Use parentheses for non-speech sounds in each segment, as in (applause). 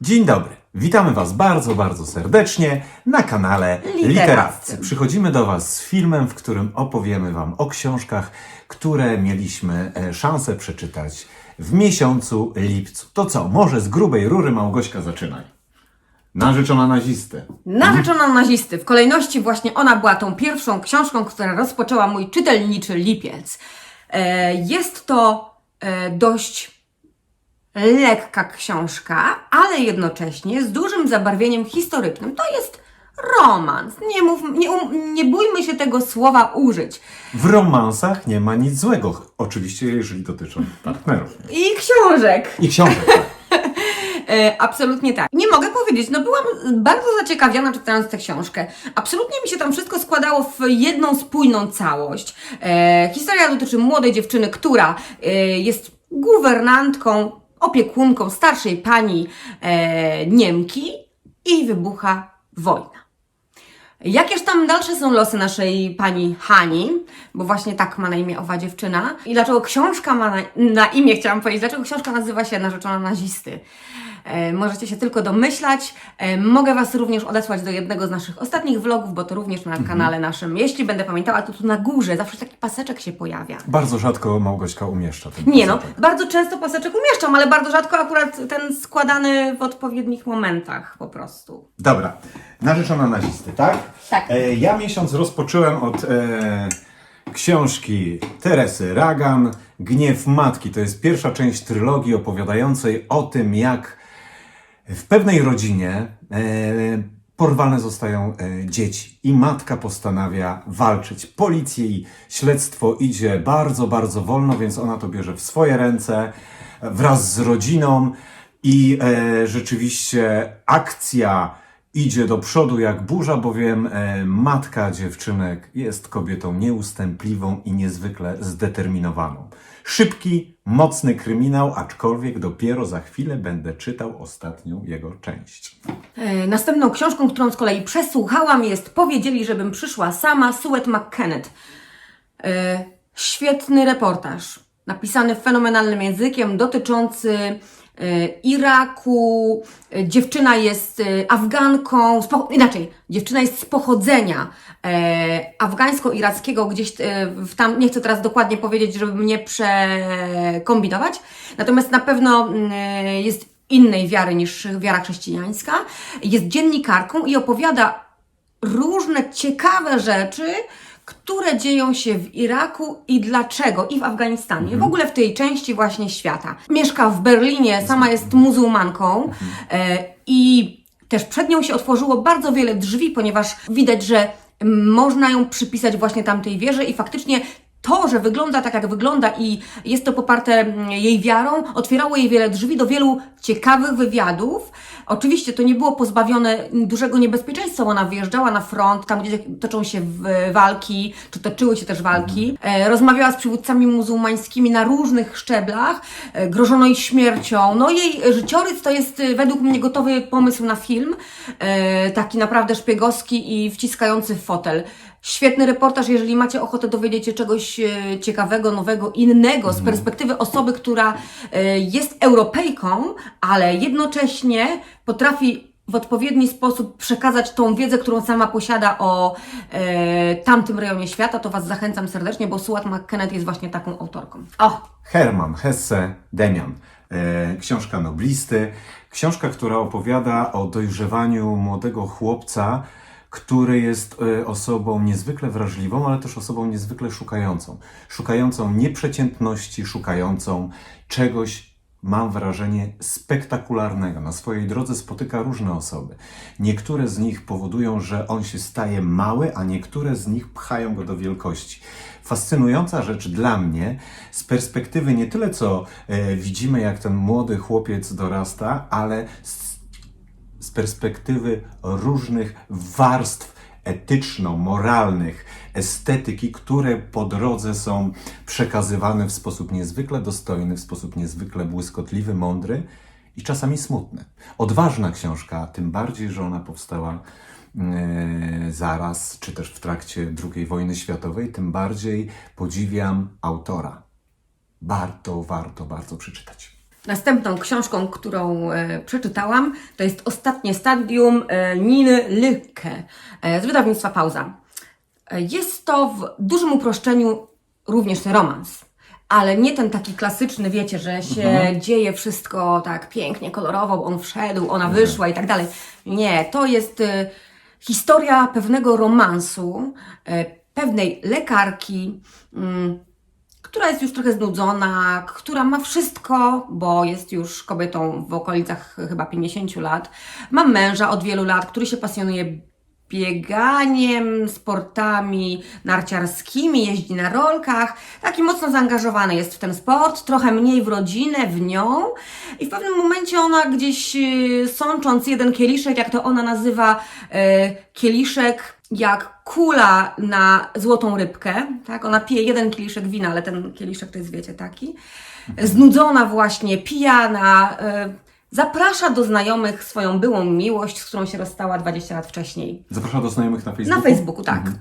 Dzień dobry. Witamy Was bardzo, bardzo serdecznie na kanale Literatcy. Przychodzimy do Was z filmem, w którym opowiemy Wam o książkach, które mieliśmy e, szansę przeczytać w miesiącu lipcu. To co, może z grubej rury Małgośka zaczynaj. Narzeczona nazisty. Narzeczona nazisty. W kolejności właśnie ona była tą pierwszą książką, która rozpoczęła mój czytelniczy lipiec. E, Jest to e, dość lekka książka, ale jednocześnie z dużym zabarwieniem historycznym. To jest romans. Nie, mów, nie, um, nie bójmy się tego słowa użyć. W romansach nie ma nic złego. Oczywiście, jeżeli dotyczą partnerów. I książek. I książek. tak. (laughs) E, absolutnie tak. Nie mogę powiedzieć, no byłam bardzo zaciekawiona czytając tę książkę. Absolutnie mi się tam wszystko składało w jedną spójną całość. E, historia dotyczy młodej dziewczyny, która e, jest guwernantką, opiekunką starszej pani e, Niemki i wybucha wojna. Jakież tam dalsze są losy naszej pani Hani, bo właśnie tak ma na imię owa dziewczyna. I dlaczego książka ma na, na imię, chciałam powiedzieć, dlaczego książka nazywa się Narzeczona nazisty. E, możecie się tylko domyślać. E, mogę Was również odesłać do jednego z naszych ostatnich vlogów, bo to również na kanale naszym. Jeśli będę pamiętała, to tu na górze zawsze taki paseczek się pojawia. Bardzo rzadko Małgośka umieszcza ten Nie no, paseczek. bardzo często paseczek umieszczam, ale bardzo rzadko akurat ten składany w odpowiednich momentach po prostu. Dobra, narzeczona nazisty, tak? Tak. E, ja miesiąc rozpocząłem od e, książki Teresy Ragan, Gniew Matki. To jest pierwsza część trylogii opowiadającej o tym, jak w pewnej rodzinie e, porwane zostają e, dzieci i matka postanawia walczyć. Policja i śledztwo idzie bardzo, bardzo wolno, więc ona to bierze w swoje ręce wraz z rodziną i e, rzeczywiście akcja idzie do przodu jak burza, bowiem matka dziewczynek jest kobietą nieustępliwą i niezwykle zdeterminowaną. Szybki, mocny kryminał, aczkolwiek dopiero za chwilę będę czytał ostatnią jego część. E, Następną książką, którą z kolei przesłuchałam jest Powiedzieli, żebym przyszła sama, Suet McKennet. E, Świetny reportaż, napisany fenomenalnym językiem, dotyczący e, Iraku. E, Dziewczyna jest e, Afganką, inaczej, dziewczyna jest z pochodzenia afgańsko-irackiego, gdzieś w tam, nie chcę teraz dokładnie powiedzieć, żeby mnie przekombinować, natomiast na pewno mm, jest innej wiary niż wiara chrześcijańska. Jest dziennikarką i opowiada różne ciekawe rzeczy, które dzieją się w Iraku i dlaczego, i w Afganistanie, w ogóle w tej części właśnie świata. Mieszka w Berlinie, sama jest muzułmanką e, i też przed nią się otworzyło bardzo wiele drzwi, ponieważ widać, że można ją przypisać właśnie tamtej wierze i faktycznie to, że wygląda tak, jak wygląda i jest to poparte mm, jej wiarą, otwierało jej wiele drzwi do wielu ciekawych wywiadów. Oczywiście to nie było pozbawione dużego niebezpieczeństwa, bo ona wyjeżdżała na front, tam gdzie toczą się walki, czy toczyły się też walki. E, rozmawiała z przywódcami muzułmańskimi na różnych szczeblach, e, grożono jej śmiercią. No jej życiorys to jest e, według mnie gotowy pomysł na film, taki naprawdę szpiegowski i wciskający w fotel. Świetny reportaż, jeżeli macie ochotę dowiedzieć się czegoś e, ciekawego, nowego, innego z perspektywy osoby, która e, jest Europejką, ale jednocześnie potrafi w odpowiedni sposób przekazać tą wiedzę, którą sama posiada o e, tamtym rejonie świata, to Was zachęcam serdecznie, bo Suat McKennet jest właśnie taką autorką. O! Hermann Hesse, Demian. E, książka noblisty. Książka, która opowiada o dojrzewaniu młodego chłopca, który jest e, osobą niezwykle wrażliwą, ale też osobą niezwykle szukającą. Szukającą nieprzeciętności, szukającą czegoś, mam wrażenie, spektakularnego. Na swojej drodze spotyka różne osoby. Niektóre z nich powodują, że on się staje mały, a niektóre z nich pchają go do wielkości. Fascynująca rzecz dla mnie z perspektywy nie tyle, co e, widzimy, jak ten młody chłopiec dorasta, ale z, z perspektywy różnych warstw etyczno-moralnych, estetyki, które po drodze są przekazywane w sposób niezwykle dostojny, w sposób niezwykle błyskotliwy, mądry i czasami smutny. Odważna książka, tym bardziej, że ona powstała e, zaraz, czy też w trakcie II wojny światowej, tym bardziej podziwiam autora. Warto, warto, bardzo przeczytać. Następną książką, którą e, przeczytałam, to jest Ostatnie stadium e, Niny Lykke e, z wydawnictwa Pauza. E, Jest to w dużym uproszczeniu również romans, ale nie ten taki klasyczny, wiecie, że się dzieje wszystko tak pięknie, kolorowo, on wszedł, ona wyszła i tak dalej. Nie, to jest e, historia pewnego romansu, e, pewnej lekarki, mm, która jest już trochę znudzona, która ma wszystko, bo jest już kobietą w okolicach chyba 50 lat. Ma męża od wielu lat, który się pasjonuje bieganiem, sportami narciarskimi, jeździ na rolkach. Taki mocno zaangażowany jest w ten sport, trochę mniej w rodzinę, w nią. I w pewnym momencie ona gdzieś yy, sącząc jeden kieliszek, jak to ona nazywa, yy, kieliszek jak kula na złotą rybkę, tak? Ona pije jeden kieliszek wina, ale ten kieliszek to jest, wiecie, taki. Znudzona właśnie, pijana, y, zaprasza do znajomych swoją byłą miłość, z którą się rozstała 20 lat wcześniej. Zapraszam do znajomych na Facebooku? Na Facebooku, tak. E,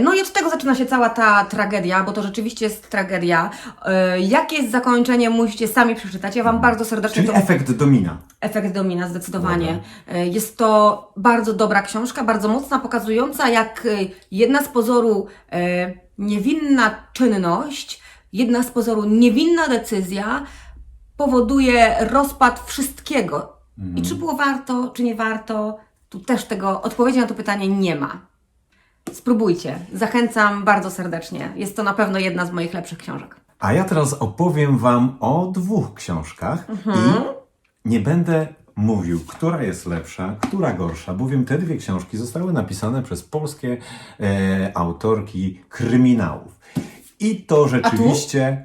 No i od tego zaczyna się cała ta tragedia, bo to rzeczywiście jest tragedia. E, Jakie jest zakończenie, musicie sami przeczytać. Ja Wam bardzo serdecznie Czyli to efekt domina. Efekt domina, zdecydowanie. E, Jest to bardzo dobra książka, bardzo mocna, pokazująca, jak e, jedna z pozoru e, niewinna czynność, jedna z pozoru niewinna decyzja powoduje rozpad wszystkiego. I czy było warto, czy nie warto, tu też tego odpowiedzi na to pytanie nie ma. Spróbujcie. Zachęcam bardzo serdecznie. Jest to na pewno jedna z moich lepszych książek. A ja teraz opowiem Wam o dwóch książkach i nie będę mówił, która jest lepsza, która gorsza, bowiem te dwie książki zostały napisane przez polskie e, autorki kryminałów. I to rzeczywiście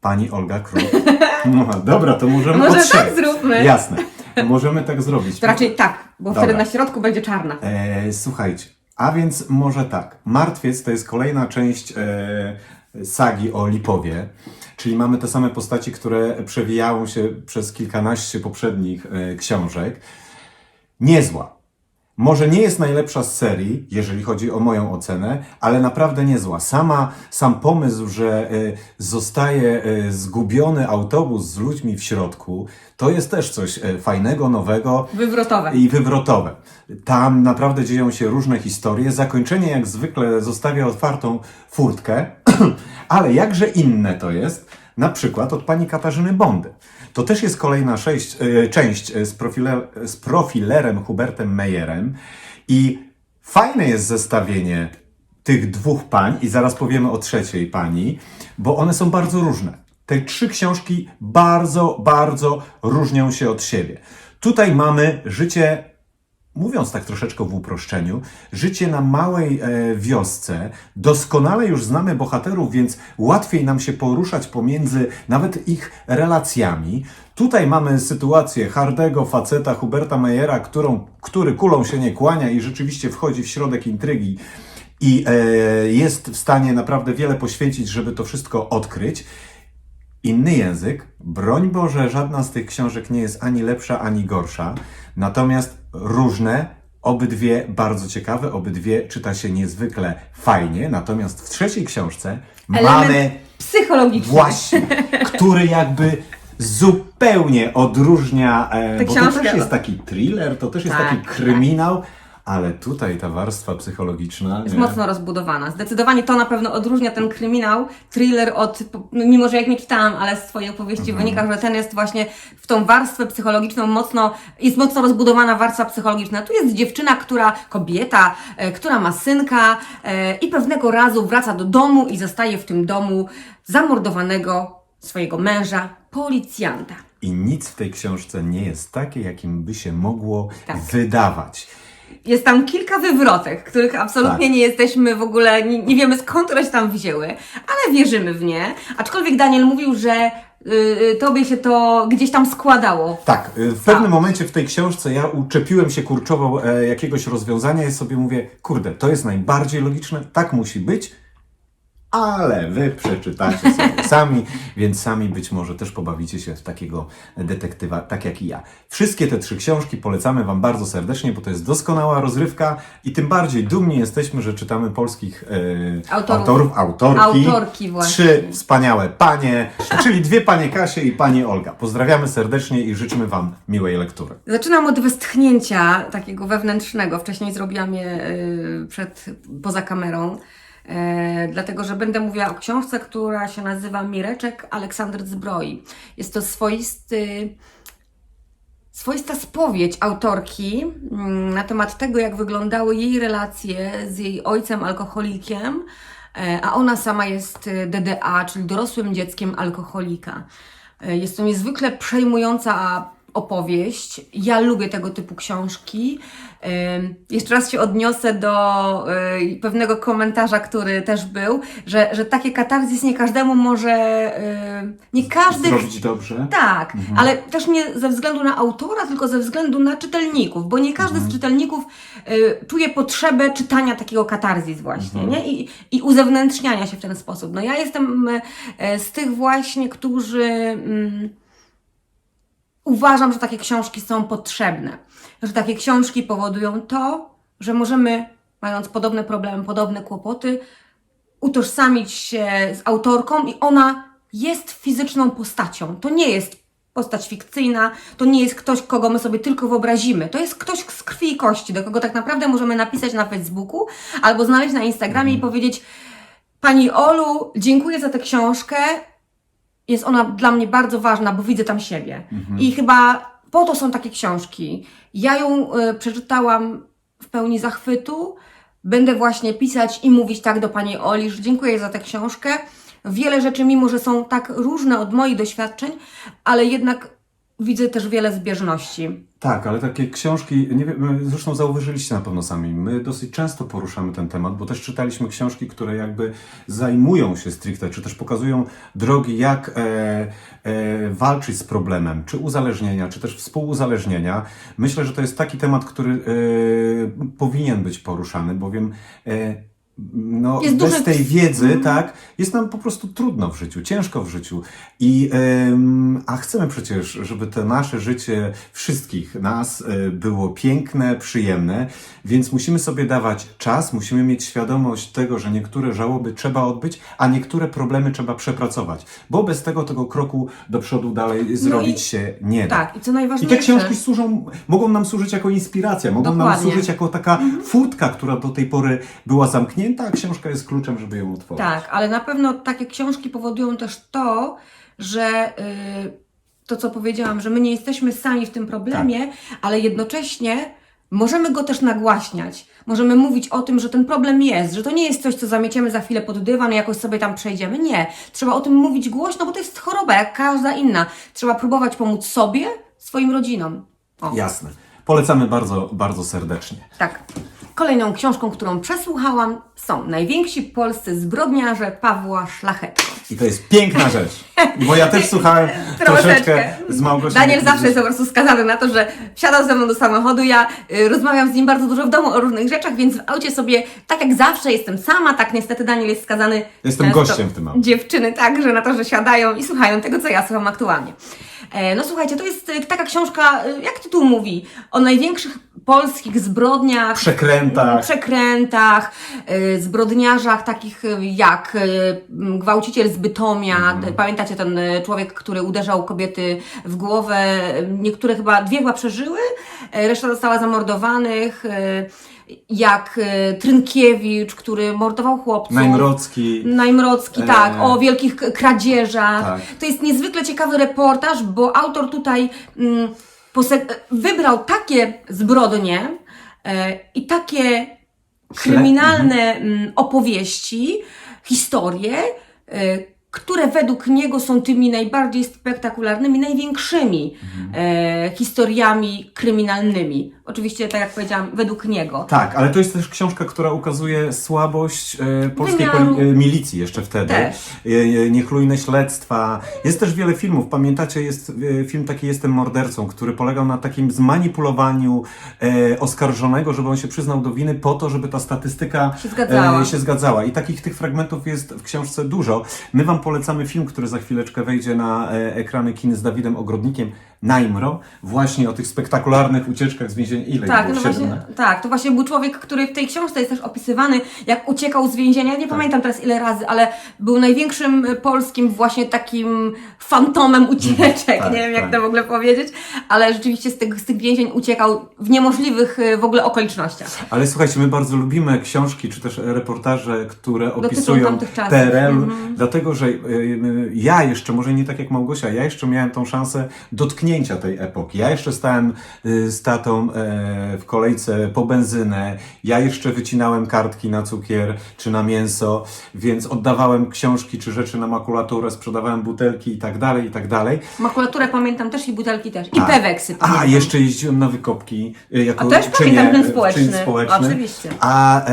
pani Olga Kruk. (laughs) No, dobra, to możemy Może od tak siebie. zróbmy. Jasne, możemy tak zrobić. To raczej tak, bo Dobra. wtedy na środku będzie czarna. E, słuchajcie, a więc może tak. Martwiec to jest kolejna część e, sagi o Lipowie, czyli mamy te same postaci, które przewijają się przez kilkanaście poprzednich e, książek. Niezła. Może nie jest najlepsza z serii, jeżeli chodzi o moją ocenę, ale naprawdę niezła. Sama, sam pomysł, że e, zostaje e, zgubiony autobus z ludźmi w środku, to jest też coś e, fajnego, nowego Wywrotowe. i wywrotowe. Tam naprawdę dzieją się różne historie. Zakończenie jak zwykle zostawia otwartą furtkę, (clears throat) ale jakże inne to jest, na przykład od pani Katarzyny Bondy. To też jest kolejna sześć, e, część e, z, z profilerem Hubertem Meyerem i fajne jest zestawienie tych dwóch pań i zaraz powiemy o trzeciej pani, bo one są bardzo różne. Te trzy książki bardzo, bardzo różnią się od siebie. Tutaj mamy życie mówiąc tak troszeczkę w uproszczeniu, życie na małej e, wiosce, doskonale już znamy bohaterów, więc łatwiej nam się poruszać pomiędzy nawet ich relacjami. Tutaj mamy sytuację hardego faceta Huberta Meyera, którą, który kulą się nie kłania i rzeczywiście wchodzi w środek intrygi i e, jest w stanie naprawdę wiele poświęcić, żeby to wszystko odkryć. Inny język, broń Boże, żadna z tych książek nie jest ani lepsza, ani gorsza, natomiast różne, obydwie bardzo ciekawe, obydwie czyta się niezwykle fajnie, natomiast w trzeciej książce Element mamy Psychologiczny. właśnie, który jakby zupełnie odróżnia, e, bo to też jest taki thriller, to też jest Tak, taki tak. Ale tutaj ta warstwa psychologiczna... Jest nie? mocno rozbudowana. Zdecydowanie to na pewno odróżnia ten kryminał, thriller od, mimo że jak nie czytałam, ale z Twojej opowieści Mhm. wynika, że ten jest właśnie w tą warstwę psychologiczną mocno, jest mocno rozbudowana warstwa psychologiczna. Tu jest dziewczyna, która, kobieta, e, która ma synka e, i pewnego razu wraca do domu i zostaje w tym domu zamordowanego swojego męża, policjanta. I nic w tej książce nie jest takie, jakim by się mogło Tak. wydawać. Jest tam kilka wywrotek, których absolutnie Tak. nie jesteśmy w ogóle, nie, nie wiemy skąd one się tam wzięły, ale wierzymy w nie. Aczkolwiek Daniel mówił, że y, tobie się to gdzieś tam składało. Tak, y, w pewnym momencie w tej książce ja uczepiłem się kurczowo e, jakiegoś rozwiązania i sobie mówię, kurde, to jest najbardziej logiczne, tak musi być. Ale wy przeczytacie sobie (laughs) sami, więc sami być może też pobawicie się w takiego detektywa, tak jak i ja. Wszystkie te trzy książki polecamy Wam bardzo serdecznie, bo to jest doskonała rozrywka i tym bardziej dumni jesteśmy, że czytamy polskich e, Autorów. autorów, autorki. Autorki właśnie. Trzy wspaniałe panie, czyli dwie panie Kasie i pani Olga. Pozdrawiamy serdecznie i życzymy Wam miłej lektury. Zaczynam od westchnięcia takiego wewnętrznego. Wcześniej zrobiłam je y, przed, poza kamerą. E, dlatego, że będę mówiła o książce, która się nazywa Mireczek Aleksander Zbroi. Jest to swoisty, swoista spowiedź autorki mm, na temat tego, jak wyglądały jej relacje z jej ojcem alkoholikiem, e, a ona sama jest DDA, czyli dorosłym dzieckiem alkoholika. E, Jest to niezwykle przejmująca opowieść. Ja lubię tego typu książki. Jeszcze raz się odniosę do y, pewnego komentarza, który też był, że, że takie katarzis nie każdemu może, y, nie każdy Zrobić dobrze. tak, ale też nie ze względu na autora, tylko ze względu na czytelników, bo nie każdy z czytelników y, czuje potrzebę czytania takiego katarzis właśnie, nie? I, I uzewnętrzniania się w ten sposób. No ja jestem z tych właśnie, którzy mm, uważam, że takie książki są potrzebne, że takie książki powodują to, że możemy, mając podobne problemy, podobne kłopoty, utożsamić się z autorką i ona jest fizyczną postacią. To nie jest postać fikcyjna, to nie jest ktoś, kogo my sobie tylko wyobrazimy. To jest ktoś z krwi i kości, do kogo tak naprawdę możemy napisać na Facebooku albo znaleźć na Instagramie i powiedzieć Pani Olu, dziękuję za tę książkę. Jest ona dla mnie bardzo ważna, bo widzę tam siebie. I chyba po to są takie książki. Ja ją y, przeczytałam w pełni zachwytu. Będę właśnie pisać i mówić tak do pani Oli, że dziękuję za tę książkę. Wiele rzeczy, mimo że są tak różne od moich doświadczeń, ale jednak widzę też wiele zbieżności. Tak, ale takie książki, nie wiem, zresztą zauważyliście na pewno sami, my dosyć często poruszamy ten temat, bo też czytaliśmy książki, które jakby zajmują się stricte, czy też pokazują drogi, jak e, e, walczyć z problemem, czy uzależnienia, czy też współuzależnienia. Myślę, że to jest taki temat, który e, powinien być poruszany, bowiem e, no, Jest bez duży- tej wiedzy, tak, jest nam po prostu trudno w życiu, ciężko w życiu. I, em, a chcemy przecież, żeby to nasze życie wszystkich nas e, było piękne, przyjemne, więc musimy sobie dawać czas, musimy mieć świadomość tego, że niektóre żałoby trzeba odbyć, a niektóre problemy trzeba przepracować, bo bez tego tego kroku do przodu dalej zrobić się nie da. Tak, i co I najważniejsze. te książki służą, mogą nam służyć jako inspiracja, mogą nam Dokładnie. służyć jako taka furtka, która do tej pory była zamknięta, a książka jest kluczem, żeby ją otworzyć. Tak, ale na pewno takie książki powodują też to, że y, to, co powiedziałam, że my nie jesteśmy sami w tym problemie, Tak. ale jednocześnie możemy go też nagłaśniać. Możemy mówić o tym, że ten problem jest, że to nie jest coś, co zamieciemy za chwilę pod dywan i jakoś sobie tam przejdziemy. Nie. Trzeba o tym mówić głośno, bo to jest choroba, jak każda inna. Trzeba próbować pomóc sobie, swoim rodzinom. O. Jasne. Polecamy bardzo, bardzo serdecznie. Tak. Kolejną książką, którą przesłuchałam, są Najwięksi polscy zbrodniarze Pawła Szlachetko. I to jest piękna rzecz. Bo ja też słuchałem (laughs) troszeczkę z Małgosią. Daniel zawsze jest po prostu skazany na to, że wsiadał ze mną do samochodu, ja y, rozmawiam z nim bardzo dużo w domu o różnych rzeczach, więc w aucie sobie, tak jak zawsze jestem sama, tak niestety Daniel jest skazany Jestem często- gościem w tym aucie. Dziewczyny także na to, że siadają i słuchają tego, co ja słucham aktualnie. E, no słuchajcie, to jest y, taka książka, y, jak tytuł mówi, o największych polskich zbrodniach, Przekrętach. przekrętach, y, zbrodniarzach takich y, jak y, gwałciciel z Bytomia. Mhm. Pamiętacie ten y, człowiek, który uderzał kobiety w głowę? Niektóre chyba, dwie chyba przeżyły, reszta została zamordowanych. Jak Trynkiewicz, który mordował chłopców. Najmrocki. Najmrocki, tak, E. o wielkich kradzieżach. Tak. To jest niezwykle ciekawy reportaż, bo autor tutaj mm, wybrał takie zbrodnie i takie kryminalne mm, opowieści, historie, e, które według niego są tymi najbardziej spektakularnymi, największymi e, historiami kryminalnymi. Oczywiście, tak jak powiedziałam, według niego. Tak, ale to jest też książka, która ukazuje słabość e, polskiej Wymiaru. poli- e, milicji jeszcze wtedy. Też. E, e, niechlujne śledztwa. Jest też wiele filmów. Pamiętacie, jest e, film taki Jestem mordercą, który polegał na takim zmanipulowaniu e, oskarżonego, żeby on się przyznał do winy po to, żeby ta statystyka Się zgadzała. E, się zgadzała. I takich tych fragmentów jest w książce dużo. My Wam polecamy film, który za chwileczkę wejdzie na e, ekrany kin z Dawidem Ogrodnikiem. Najmro, właśnie o tych spektakularnych ucieczkach z więzienia. Ile Tak, było? no właśnie, tak, to właśnie był człowiek, który w tej książce jest też opisywany, jak uciekał z więzienia. Tak. Nie pamiętam teraz ile razy, ale był największym y, polskim właśnie takim fantomem ucieczek. tak, nie wiem, jak tak. to w ogóle powiedzieć, ale rzeczywiście z tych, z tych więzień uciekał w niemożliwych y, w ogóle okolicznościach. Ale słuchajcie, my bardzo lubimy książki czy też reportaże, które opisują. PRL, Mhm. dlatego że ja jeszcze, może nie tak jak Małgosia, ja jeszcze miałem tą szansę dotknięcia tej epoki. Ja jeszcze stałem y, z tatą e, w kolejce po benzynę, ja jeszcze wycinałem kartki na cukier czy na mięso, więc oddawałem książki czy rzeczy na makulaturę, sprzedawałem butelki i tak dalej, i tak dalej. Makulaturę pamiętam też i butelki też. I Tak. peweksy A, pamiętam. jeszcze jeździłem na wykopki. y, Jako A też pamiętam ten społeczny. społeczny. Oczywiście. A e,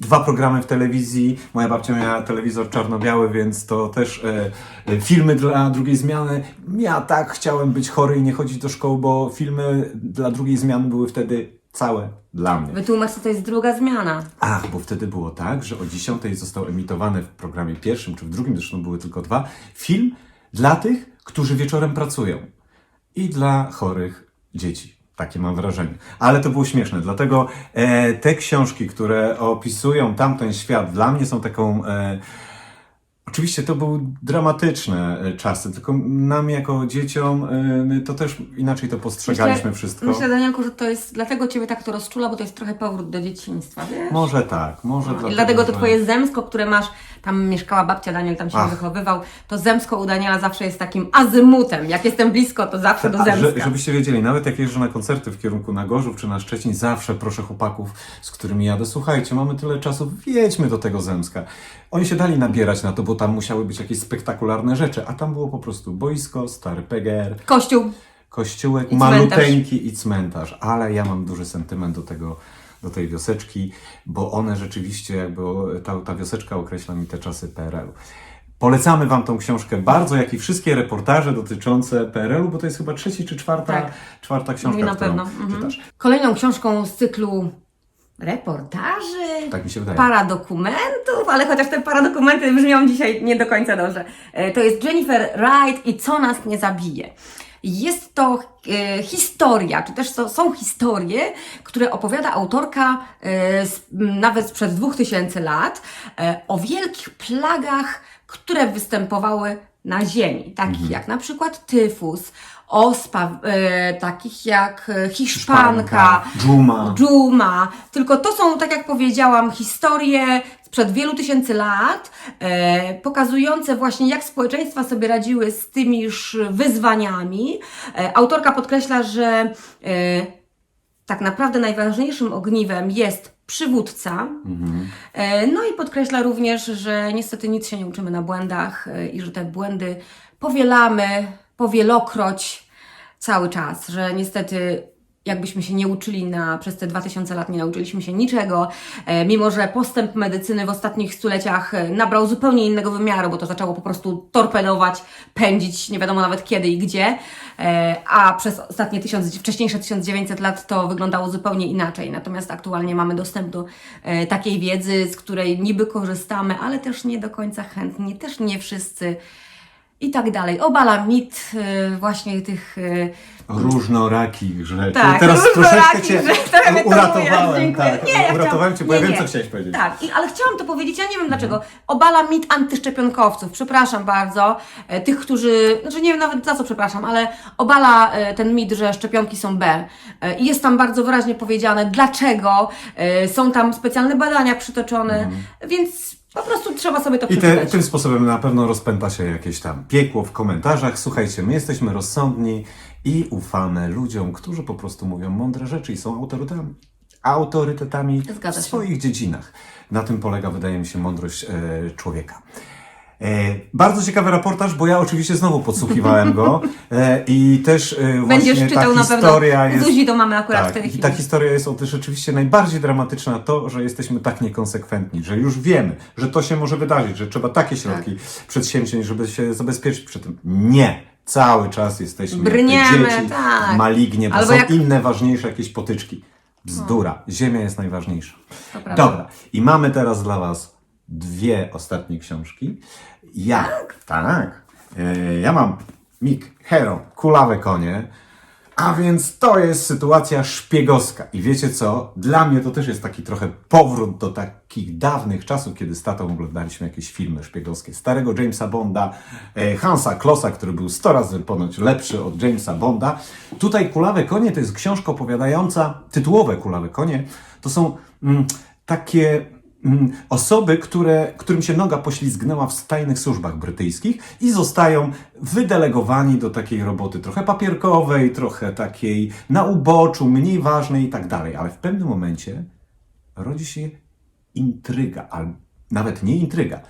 dwa programy w telewizji. Moja babcia miała telewizor czarno-biały, więc to też e, e, filmy dla drugiej zmiany. Ja tak chciałem być chory i nie chodzić do szkoły, bo filmy dla drugiej zmiany były wtedy całe dla mnie. Wytłumacz, co to jest druga zmiana. Ach, bo wtedy było tak, że o 10 został emitowany w programie pierwszym czy w drugim, zresztą były tylko dwa, film dla tych, którzy wieczorem pracują i dla chorych dzieci. Takie mam wrażenie. Ale to było śmieszne, dlatego e, te książki, które opisują tamten świat, dla mnie są taką. E, Oczywiście to były dramatyczne e, czasy, tylko nam jako dzieciom e, to też inaczej to postrzegaliśmy wszystko. Myślę, Danielku, że to jest, dlatego Ciebie tak to rozczula, bo to jest trochę powrót do dzieciństwa, wiesz? Może tak, może I dlatego to że- twoje zemsko, które masz, tam mieszkała babcia Daniel, tam się Ach. wychowywał, to zemsko u Daniela zawsze jest takim azymutem. Jak jestem blisko, to zawsze do A, że, zemska. żebyście wiedzieli, nawet jak jeżdżę na koncerty w kierunku na Gorzów czy na Szczecin, zawsze proszę chłopaków, z którymi jadę, słuchajcie, mamy tyle czasu, jedźmy do tego Zemska. Oni się dali nabierać na to, bo tam musiały być jakieś spektakularne rzeczy, a tam było po prostu boisko, stary PGR, Kościół. kościółek, I maluteńki i cmentarz, ale ja mam duży sentyment do tego, do tej wioseczki, bo one rzeczywiście, jakby ta, ta wioseczka określa mi te czasy PRL-u. Polecamy Wam tą książkę bardzo, jak i wszystkie reportaże dotyczące PRL-u, bo to jest chyba trzeci czy czwarta, Tak. czwarta książka, Mówi na którą pewno. Mhm. czytasz. Kolejną książką z cyklu reportaży, Tak mi się wydaje. paradokumentów, ale chociaż te paradokumenty brzmią dzisiaj nie do końca dobrze. E, To jest Jennifer Wright i Co nas nie zabije. Jest to e, historia, czy też są historie, które opowiada autorka e, nawet sprzed 2000 lat e, o wielkich plagach, które występowały na Ziemi, takich jak na przykład tyfus, ospa, e, takich jak e, hiszpanka, Dżuma. dżuma. Tylko to są, tak jak powiedziałam, historie sprzed wielu tysięcy lat, e, pokazujące właśnie, jak społeczeństwa sobie radziły z tymiż wyzwaniami. E, autorka podkreśla, że e, tak naprawdę najważniejszym ogniwem jest przywódca. E, No i podkreśla również, że niestety nic się nie uczymy na błędach e, i że te błędy powielamy powielokroć cały czas, że niestety jakbyśmy się nie uczyli na, przez te 2000 lat, nie nauczyliśmy się niczego, e, mimo że postęp medycyny w ostatnich stuleciach e, nabrał zupełnie innego wymiaru, bo to zaczęło po prostu torpedować, pędzić, nie wiadomo nawet kiedy i gdzie, e, a przez ostatnie tysiąc, wcześniejsze 1900 lat to wyglądało zupełnie inaczej. Natomiast aktualnie mamy dostęp do takiej wiedzy, z której niby korzystamy, ale też nie do końca chętnie, też nie wszyscy i tak dalej. Obala mit e, właśnie tych e, Różnorakich rzeczy. Tak, Teraz różnorakich troszeczkę Cię rzeczy, trochę mnie to uratowałem. ujęło, dziękuję. tak, Nie, ja uratowałem Cię, bo ja wiem, nie. co chciałeś powiedzieć. Tak, i, ale chciałam to powiedzieć, ja nie wiem dlaczego. Obala mit antyszczepionkowców. Przepraszam bardzo. E, tych, którzy, znaczy nie wiem nawet za co przepraszam, ale obala e, ten mit, że szczepionki są B. E, I jest tam bardzo wyraźnie powiedziane, dlaczego. E, są tam specjalne badania przytoczone, więc po prostu trzeba sobie to I te, tym sposobem na pewno rozpęta się jakieś tam piekło w komentarzach. Słuchajcie, my jesteśmy rozsądni i ufamy ludziom, którzy po prostu mówią mądre rzeczy i są autorytetami, autorytetami Zgadza w się. swoich dziedzinach. Na tym polega, wydaje mi się, mądrość e, człowieka. E, bardzo ciekawy reportaż, bo ja oczywiście znowu podsłuchiwałem go e, i też e, właśnie Będziesz czytał ta na pewno. historia jest... Zuzi to mamy akurat w Tak, tej i chwili. ta historia jest o tym rzeczywiście najbardziej dramatyczna to, że jesteśmy tak niekonsekwentni, że już wiemy, że to się może wydarzyć, że trzeba takie środki Tak. przedsięwziąć, żeby się zabezpieczyć przed tym. Nie! Cały czas jesteśmy Brniemy, dzieci, tak. malignie, bo Albo są jak- inne ważniejsze jakieś potyczki. Bzdura. Ziemia jest najważniejsza. Dobra. I mamy teraz dla Was dwie ostatnie książki. Ja. Tak. E, Ja mam Mik, Hero, Kulawe Konie. A więc to jest sytuacja szpiegowska. I wiecie co? Dla mnie to też jest taki trochę powrót do takich dawnych czasów, kiedy z tatą oglądaliśmy jakieś filmy szpiegowskie. Starego Jamesa Bonda, e, Hansa Klossa, który był 100 razy ponoć lepszy od Jamesa Bonda. Tutaj Kulawe Konie to jest książka opowiadająca, tytułowe Kulawe Konie, to są mm, takie osoby, które, którym się noga poślizgnęła w tajnych służbach brytyjskich i zostają wydelegowani do takiej roboty trochę papierkowej, trochę takiej na uboczu, mniej ważnej i tak dalej. Ale w pewnym momencie rodzi się intryga, albo nawet nie intryga.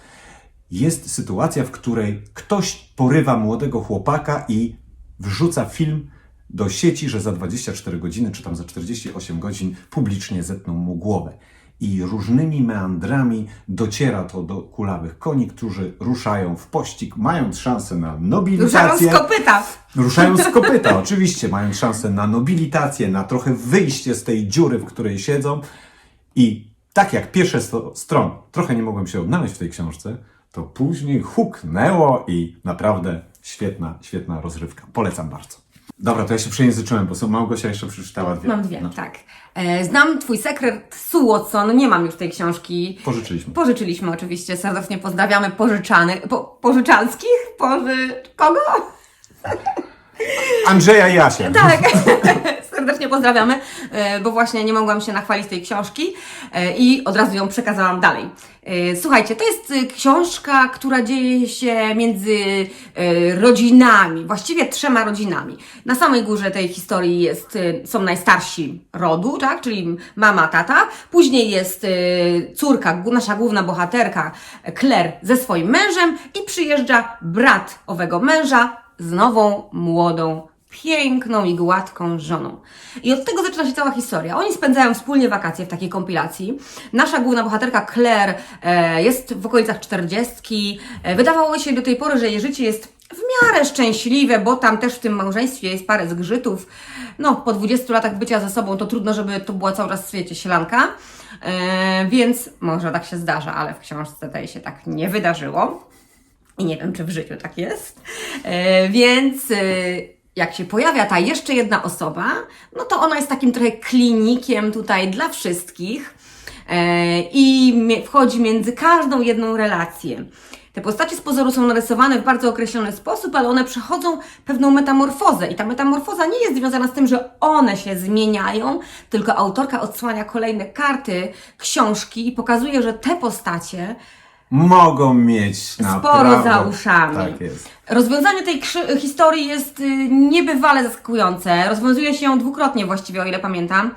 Jest sytuacja, w której ktoś porywa młodego chłopaka i wrzuca film do sieci, że za 24 godziny, czy tam za 48 godzin publicznie zetną mu głowę. I różnymi meandrami dociera to do kulawych koni, którzy ruszają w pościg, mając szansę na Ruszają nobilitację. z kopyta. Ruszają z kopyta, (laughs) oczywiście, mając szansę na nobilitację, na trochę wyjście z tej dziury, w której siedzą. I tak jak pierwsze sto, stron trochę nie mogłem się odnaleźć w tej książce, to później huknęło i naprawdę świetna, świetna rozrywka. Polecam bardzo. Dobra, to ja się przejęzyczyłem, bo są Małgosia jeszcze przeczytała dwie. Mam dwie, No, tak. E, znam Twój sekret, Sue Watson. Nie mam już tej książki. Pożyczyliśmy. Pożyczyliśmy oczywiście. Serdecznie pozdrawiamy pożyczany, po, pożyczanskich? Poży... Kogo? (laughs) Andrzeja i Jasia. Tak, (laughs) serdecznie pozdrawiamy, e, bo właśnie nie mogłam się nachwalić tej książki e, i od razu ją przekazałam dalej. E, Słuchajcie, to jest książka, która dzieje się między rodzinami, właściwie trzema rodzinami. Na samej górze tej historii jest, są najstarsi rodu, tak, czyli mama, tata. Później jest córka, nasza główna bohaterka Claire ze swoim mężem i przyjeżdża brat owego męża z nową, młodą, piękną i gładką żoną. I od tego zaczyna się cała historia. Oni spędzają wspólnie wakacje w takiej kompilacji. Nasza główna bohaterka Claire e, jest w okolicach czterdziestki. E, wydawało się do tej pory, że jej życie jest w miarę szczęśliwe, bo tam też w tym małżeństwie jest parę zgrzytów. No, po 20 latach bycia ze sobą to trudno, żeby to była cały czas w świecie sielanka. E, więc może tak się zdarza, ale w książce tej się tak nie wydarzyło. I nie wiem, czy w życiu tak jest. E, więc e, jak się pojawia ta jeszcze jedna osoba, no to ona jest takim trochę klinikiem tutaj dla wszystkich e, i wchodzi między każdą jedną relację. Te postacie z pozoru są narysowane w bardzo określony sposób, ale one przechodzą pewną metamorfozę i ta metamorfoza nie jest związana z tym, że one się zmieniają, tylko autorka odsłania kolejne karty książki i pokazuje, że te postacie Mogą mieć naprawdę... za uszami. Tak jest. Rozwiązanie tej historii jest y, niebywale zaskakujące. Rozwiązuje się ją dwukrotnie właściwie, o ile pamiętam.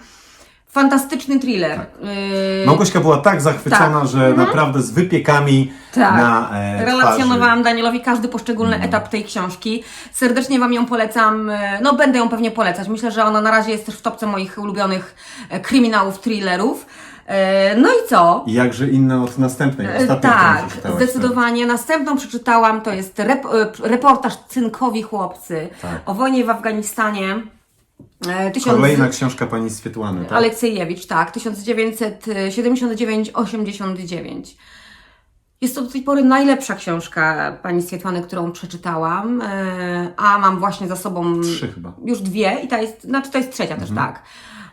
Fantastyczny thriller. Y, Małgośka była tak zachwycona, że naprawdę z wypiekami tak. na e, Relacjonowałam Danielowi każdy poszczególny etap tej książki. Serdecznie Wam ją polecam. y, No, będę ją pewnie polecać. Myślę, że ona na razie jest też w topce moich ulubionych e, kryminałów, thrillerów. E, No i co? I jakże inne od następnej, E, ostatniej, Tak, którą przeczytałaś. zdecydowanie. Następną przeczytałam, to jest rep, e, reportaż Cynkowi Chłopcy Tak. o wojnie w Afganistanie. Tysiąc- Kolejna książka pani Swietłany, tak? Aleksiejewicz, tak, 1979-89. Jest to do tej pory najlepsza książka pani Swietłany, którą przeczytałam, a mam właśnie za sobą Trzy chyba. już dwie i ta jest, znaczy to jest trzecia też, tak.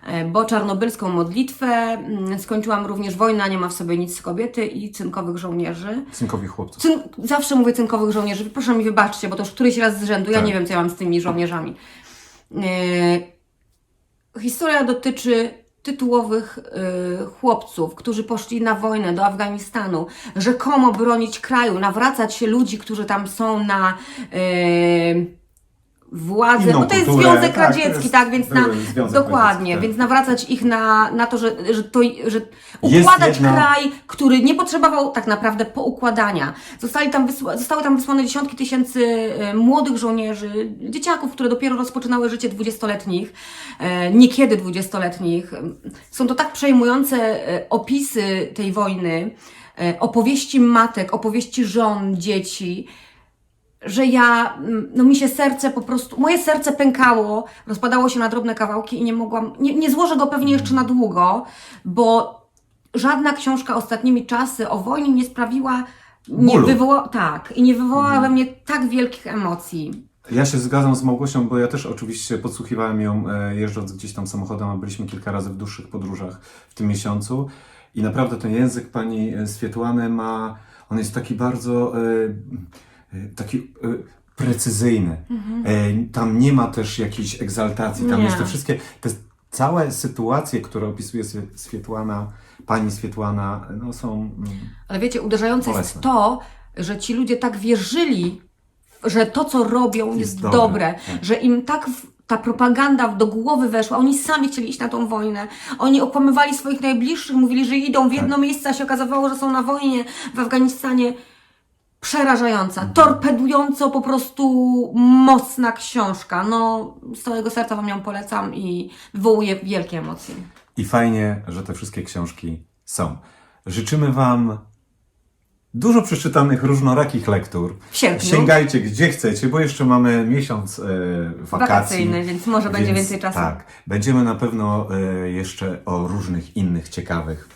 E, Bo czarnobylską modlitwę mm, skończyłam również Wojna nie ma w sobie nic z kobiety i cynkowych żołnierzy. Cynkowi chłopców. Cyn, zawsze mówię cynkowych żołnierzy. Proszę mi wybaczcie, bo to już któryś raz z rzędu. Ja Tak. nie wiem, co ja mam z tymi żołnierzami. E, historia dotyczy tytułowych e, chłopców, którzy poszli na wojnę do Afganistanu, rzekomo bronić kraju, nawracać się ludzi, którzy tam są na e, władzę, Inną bo to jest kulturę, Związek tak, to Radziecki, jest tak, więc na, były Związek dokładnie, Radziecki, tak. więc nawracać ich na, na to, że, że to, że układać jedna- kraj, który nie potrzebował tak naprawdę poukładania. Zostali tam wysła, zostały tam wysłane dziesiątki tysięcy e, młodych żołnierzy, dzieciaków, które dopiero rozpoczynały życie dwudziestoletnich, e, niekiedy dwudziestoletnich. Są to tak przejmujące e, opisy tej wojny, e, opowieści matek, opowieści żon, dzieci, że ja, mm, no mi się serce po prostu, moje serce pękało, rozpadało się na drobne kawałki i nie mogłam, nie, nie złożę go pewnie jeszcze na długo, bo żadna książka ostatnimi czasy o wojnie nie sprawiła, nie Bólu. wywołała, tak, i nie wywołała we mnie tak wielkich emocji. Ja się zgadzam z Małgosią, bo ja też oczywiście podsłuchiwałem ją e, jeżdżąc gdzieś tam samochodem, a byliśmy kilka razy w dłuższych podróżach w tym miesiącu. I naprawdę ten język pani e, Swietłany ma, on jest taki bardzo, e, taki e, precyzyjny. E, tam nie ma też jakiejś egzaltacji, tam Nie. jest te wszystkie, te całe sytuacje, które opisuje Swie- Swietłana, pani Swietłana, no są... mm, Ale wiecie, uderzające Bolesne. jest to, że ci ludzie tak wierzyli, że to, co robią, jest, Jest dobre, dobre, tak. że im tak w, ta propaganda do głowy weszła. Oni sami chcieli iść na tą wojnę. Oni okłamywali swoich najbliższych, mówili, że idą w jedno Tak. miejsce, a się okazywało, że są na wojnie w Afganistanie. Przerażająca, torpedująco po prostu mocna książka. No, z całego serca Wam ją polecam i wywołuje wielkie emocje. I fajnie, że te wszystkie książki są. Życzymy Wam dużo przeczytanych różnorakich lektur. W sierpniu. Sięgajcie gdzie chcecie, bo jeszcze mamy miesiąc e, wakacji. Wakacyjny, więc może będzie Więc więcej czasu. Tak, będziemy na pewno e, jeszcze o różnych innych ciekawych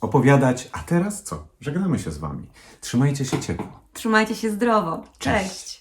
opowiadać. A teraz co? Żegnamy się z Wami. Trzymajcie się ciepło. Trzymajcie się zdrowo. Cześć. Cześć.